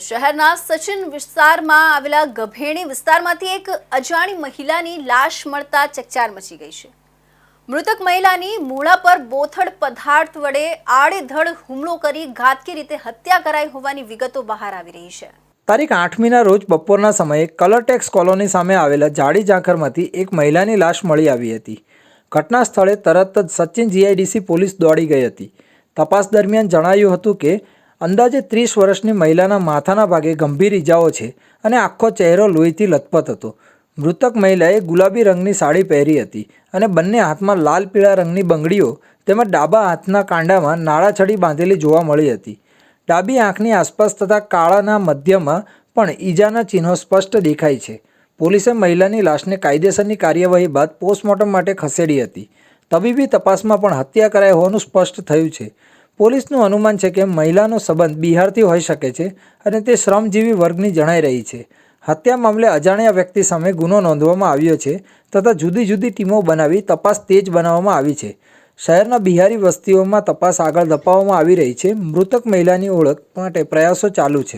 શહેરના સચિન વિસ્તારમાં આવેલા ગભેણી વિસ્તારમાંથી એક અજાણી મહિલાની લાશ મળતા ચકચાર મચી ગઈ છે. મૃતક મહિલાની મૂળા પર બોથડ પદાર્થ વડે આડેધડ હુમલો કરી ઘાતકી રીતે હત્યા કરાઈ હોવાની વિગતો બહાર આવી રહી છે. તારીખ આઠમીના રોજ બપોરના સમયે કલરટેક્સ કોલોની સામે આવેલા જાડી ઝાંખરમાંથી એક મહિલાની લાશ મળી આવી હતી. ઘટના સ્થળે તરત જ સચિન જીઆઈડીસી પોલીસ દોડી ગઈ હતી. તપાસ દરમિયાન જણાયું હતું કે અંદાજે ત્રીસ વર્ષની મહિલાના માથાના ભાગે ગંભીર ઇજાઓ છે અને આખો ચહેરો લોહીથી લથપથ હતો. મૃતક મહિલાએ ગુલાબી રંગની સાડી પહેરી હતી અને બંને હાથમાં લાલ પીળા રંગની બંગડીઓ તેમજ ડાબા હાથના કાંડામાં નાળાછડી બાંધેલી જોવા મળી હતી. ડાબી આંખની આસપાસ તથા કાળાના મધ્યમાં પણ ઈજાના ચિહ્નો સ્પષ્ટ દેખાય છે. પોલીસે મહિલાની લાશને કાયદેસરની કાર્યવાહી બાદ પોસ્ટમોર્ટમ માટે ખસેડી હતી. તબીબી તપાસમાં પણ હત્યા કરાઈ હોવાનું સ્પષ્ટ થયું છે. પોલીસનું અનુમાન છે કે મહિલાનો સંબંધ બિહારથી હોઈ શકે છે અને તે શ્રમજીવી વર્ગની જણાઈ રહી છે. હત્યા મામલે અજાણ્યા વ્યક્તિ સામે ગુનો નોંધવામાં આવ્યો છે તથા જુદી જુદી ટીમો બનાવી તપાસ તેજ બનાવવામાં આવી છે. શહેરના બિહારી વસ્તીઓમાં તપાસ આગળ ધપાવવામાં આવી રહી છે. મૃતક મહિલાની ઓળખ માટે પ્રયાસો ચાલુ છે.